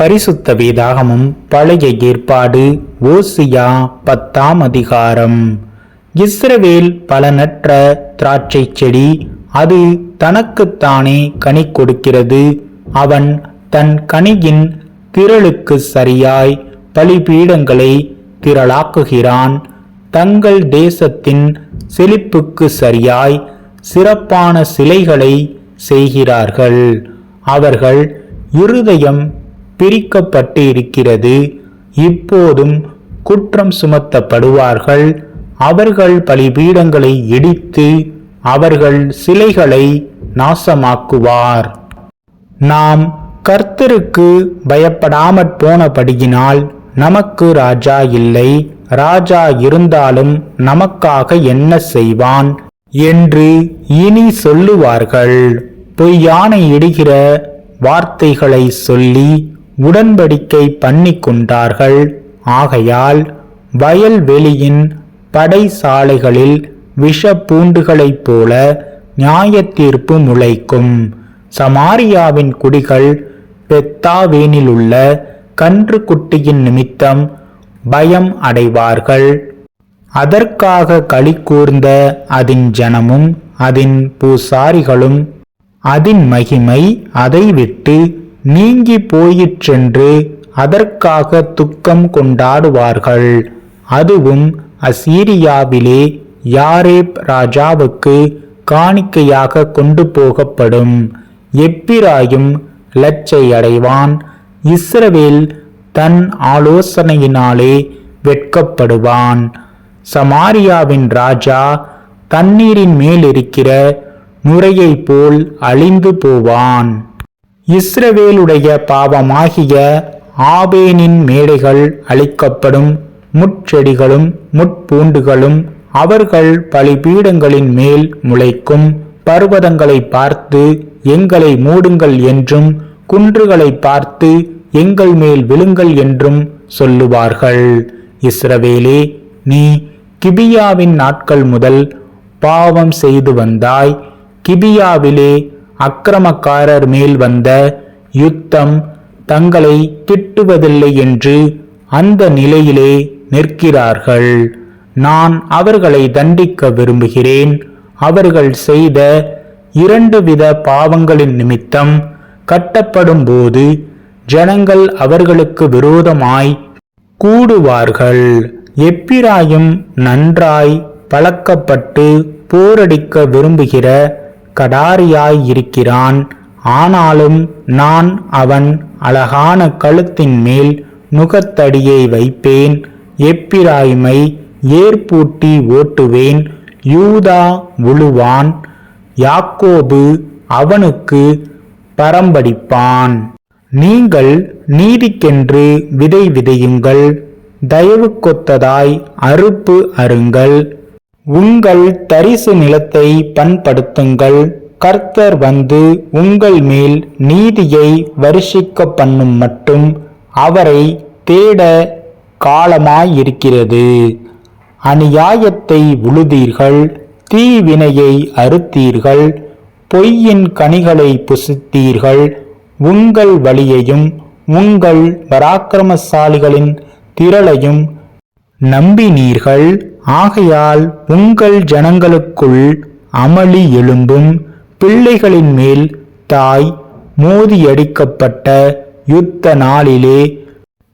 பரிசுத்த வேதாகமும் பழைய ஏற்பாடு ஓசியா பத்தாம் அதிகாரம். இஸ்ரவேல் பலனற்ற திராட்சை செடி அது தனக்குத்தானே கனி கொடுக்கிறது. அவன் தன் கனியின் திரளுக்கு சரியாய் பலிபீடங்களை திரளாக்குகிறான். தங்கள் தேசத்தின் செழிப்புக்கு சரியாய் சிறப்பான சிலைகளை செய்கிறார்கள். அவர்கள் இருதயம் பிரிக்கப்பட்டு இருக்கிறது இப்போதும் குற்றம் சுமத்தப்படுவார்கள். அவர்கள் பலிபீடங்களை இடித்து அவர்கள் சிலைகளை நாசமாக்குவார். நாம் கர்த்தருக்கு பயப்படாமற் போனபடியினால் நமக்கு ராஜா இல்லை. ராஜா இருந்தாலும் நமக்காக என்ன செய்வான் என்று இனி சொல்லுவார்கள். பொய்யான இடுகிற வார்த்தைகளை சொல்லி உடன்படிக்கை பண்ணி கொண்டார்கள் ஆகையால் வயல்வெளியின் படைசாலைகளில் விஷ பூண்டுகளைப் போல நியாயத்தீர்ப்பு முளைக்கும். சமாரியாவின் குடிகள் பெத்தாவேனிலுள்ள கன்று குட்டியின் நிமித்தம் பயம் அடைவார்கள். அதற்காக களி கூர்ந்த அதன் ஜனமும் அதன் பூசாரிகளும் அதன் மகிமை அதை விட்டு நீங்கி போயிற்றென்று அதற்காக துக்கம் கொண்டாடுவார்கள். அதுவும் அசீரியாவிலே யாரேப் ராஜாவுக்கு காணிக்கையாக கொண்டு போகப்படும். எப்பிராயும் லச்சை அடைவான் இஸ்ரவேல் தன் ஆலோசனையினாலே வெட்கப்படுவான். சமாரியாவின் ராஜா தண்ணீரின் மேல் இருக்கிற நுரையைப் போல் அழிந்து போவான். இஸ்ரவேலுடைய பாவமாகிய ஆபேனின் மேடைகள் அழிக்கப்படும் முட்செடிகளும் முட்பூண்டுகளும் அவர்கள் பலிபீடங்களின் மேல் முளைக்கும். பர்வதங்களை பார்த்து எங்களை மூடுங்கள் என்றும் குன்றுகளை பார்த்து எங்கள் மேல் விழுங்கள் என்றும் சொல்லுவார்கள். இஸ்ரவேலே நீ கிபியாவின் நாட்கள் முதல் பாவம் செய்து வந்தாய். கிபியாவிலே அக்கிரமக்காரர் மேல் வந்த யுத்தம் தங்களை கிட்டுவதில்லை என்று அந்த நிலையிலே நிற்கிறார்கள். நான் அவர்களை தண்டிக்க விரும்புகிறேன். அவர்கள் செய்த இரண்டு வித பாவங்களின் நிமித்தம் கட்டப்படும் போது ஜனங்கள் அவர்களுக்கு விரோதமாய் கூடுவார்கள். எப்பிராயும் நன்றாய் பழக்கப்பட்டு போரடிக்க விரும்புகிற கடாரியாய் இருக்கிறான் ஆனாலும் நான் அவன் அழகான கழுத்தின் மேல் நுகத்தடியை வைப்பேன். எப்பிராய்மை ஏற்பூட்டி ஓட்டுவேன். யூதா உழுவான். யாக்கோபு அவனுக்கு பரம்படிப்பான். நீங்கள் நீதிக்கென்று விதை விதையுங்கள். தயவு கொத்ததாய் அறுப்பு அருங்கள் உங்கள் தரிசு நிலத்தை பண்படுத்துங்கள். கர்த்தர் வந்து உங்கள் மேல் நீதியை வருஷிக்க பண்ணும் மட்டும் அவரை தேட காலமாயிருக்கிறது. அநியாயத்தை உழுதீர்கள் தீவினையை அறுத்தீர்கள் பொய்யின் கனிகளை புசித்தீர்கள் உங்கள் வழியையும் உங்கள் பராக்கிரமசாலிகளின் திரளையும் நம்பினீர்கள். ஆகையால் உங்கள் ஜனங்களுக்குள் அமளி எழும்பும் பிள்ளைகளின் மேல் தாய் மோதியடிக்கப்பட்ட யுத்த நாளிலே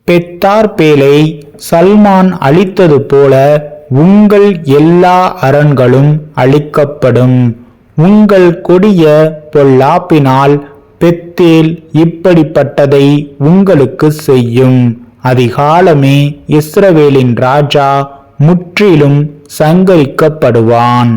பெத்தார்பேலை சல்மான் அழித்தது போல உங்கள் எல்லா அரண்களும் அழிக்கப்படும். உங்கள் கொடிய பொல்லாப்பினால் பெத்தேல் இப்படிப்பட்டதை உங்களுக்கு செய்யும். அதிகாலமே இஸ்ரவேலின் ராஜா முற்றிலும் சங்கரிக்கப்படுவான்.